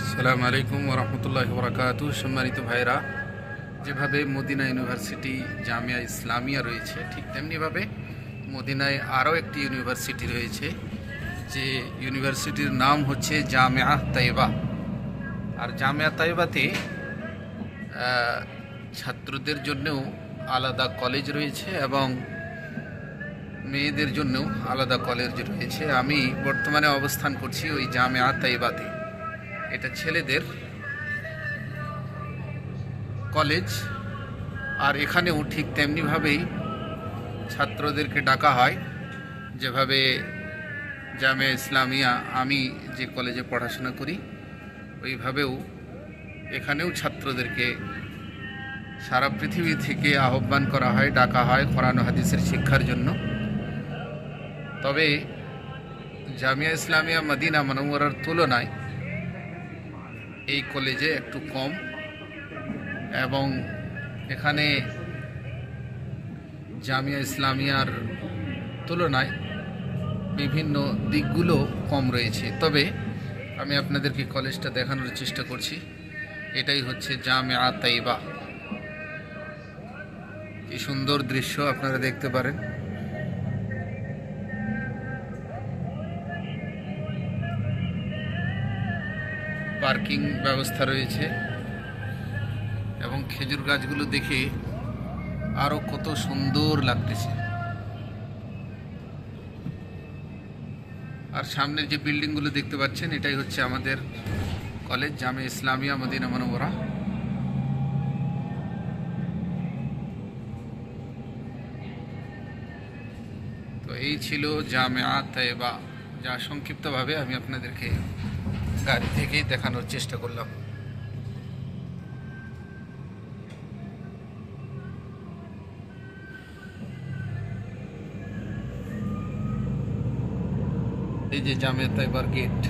আসসালামু আলাইকুম রহমতুল্লাহ বরাকাত সম্মানিত ভাইরা যেভাবে মদিনা ইউনিভার্সিটি জামিয়া ইসলামিয়া রয়েছে, ঠিক তেমনিভাবে মদিনায় আরও একটি ইউনিভার্সিটি রয়েছে, যে ইউনিভার্সিটির নাম হচ্ছে জামিয়া তাইবা। আর জামিয়া তাইবাতে ছাত্রদের জন্যও আলাদা কলেজ রয়েছে এবং মেয়েদের জন্যও আলাদা কলেজ রয়েছে। আমি বর্তমানে অবস্থান করছি ওই জামিয়া তাইবাতে। এটা ছেলেদের কলেজ আর এখানেও ঠিক তেমনিভাবেই ছাত্রদেরকে ডাকা হয়। যেভাবে জামিয়া ইসলামিয়া, আমি যে কলেজে পড়াশোনা করি, ওইভাবেও এখানেও ছাত্রদেরকে সারা পৃথিবী থেকে আহ্বান করা হয়, ডাকা হয় কোরআন হাদিসের শিক্ষার জন্য। তবে জামিয়া ইসলামিয়া মদিনা মনোমরার তুলনায় এই কলেজে একটু কম। এবং এখানে জামিয়া ইসলামিয়ার তুলনায় বিভিন্ন দিকগুলো কম রয়েছে। তবে আমি আপনাদেরকে কলেজটা দেখানোর চেষ্টা করছি। এটাই হচ্ছে জামিয়া তাইবা। কি সুন্দর দৃশ্য আপনারা দেখতে পারেন। পার্কিং ব্যবস্থা রয়েছে এবং খেজুর গাছগুলো দেখে আরও কত সুন্দর লাগতেছে। আর সামনের যে বিল্ডিংগুলো দেখতে পাচ্ছেন, এটাই হচ্ছে আমাদের কলেজ, জামে ইসলামিয়া, মদিনা মনোবরা। তো এই ছিল জামিয়া তাইবা যা সংক্ষিপ্তভাবে আমি আপনাদেরকে গাড়ি থেকেই দেখানোর চেষ্টা করলাম। এই যে জামিয়া তাইবার গেট